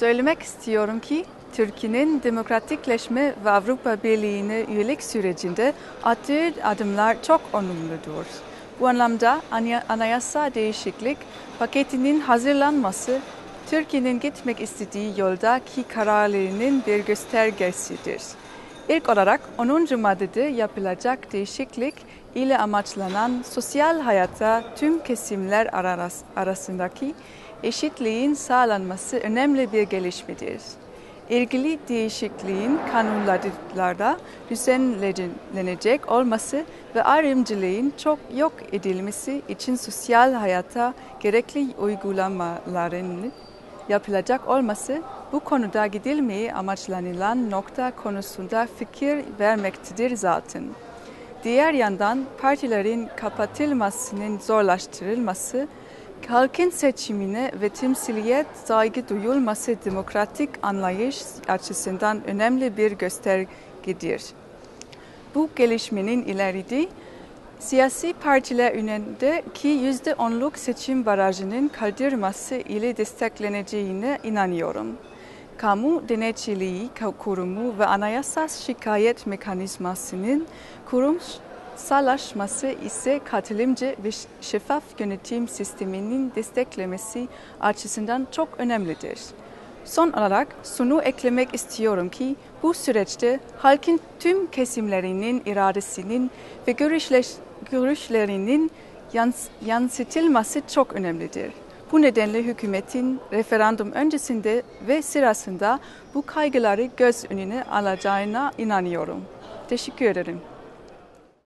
Söylemek istiyorum ki Türkiye'nin demokratikleşme ve Avrupa Birliği'ne üyelik sürecinde attığı adımlar çok olumludur. Bu anlamda anayasa değişiklik paketinin hazırlanması Türkiye'nin gitmek istediği yoldaki kararlarının bir göstergesidir. İlk olarak 10. maddede yapılacak değişiklik ile amaçlanan sosyal hayatta tüm kesimler arasındaki eşitliğin sağlanması önemli bir gelişmedir. İlgili değişikliğin kanunlarda düzenlenecek olması ve ayrımcılığın çok yok edilmesi için sosyal hayata gerekli uygulamaların yapılacak olması bu konuda gidilmeyi amaçlanılan nokta konusunda fikir vermektedir zaten. Diğer yandan partilerin kapatılmasının zorlaştırılması, halkın seçimine ve temsiliyet saygı duyulması demokratik anlayış açısından önemli bir göstergedir. Bu gelişmenin ileride siyasi partiler önündeki yüzde onluk seçim barajının kaldırması ile destekleneceğine inanıyorum. Kamu Denetçiliği Kurumu ve Anayasa Şikayet Mekanizmasının kurumsallaşması ise katılımcı ve şeffaf yönetim sisteminin desteklemesi açısından çok önemlidir. Son olarak şunu eklemek istiyorum ki bu süreçte halkın tüm kesimlerinin iradesinin ve görüşlerinin yansıtılması çok önemlidir. Bu nedenle hükümetin referandum öncesinde ve sırasında bu kaygıları göz önüne alacağına inanıyorum. Teşekkür ederim.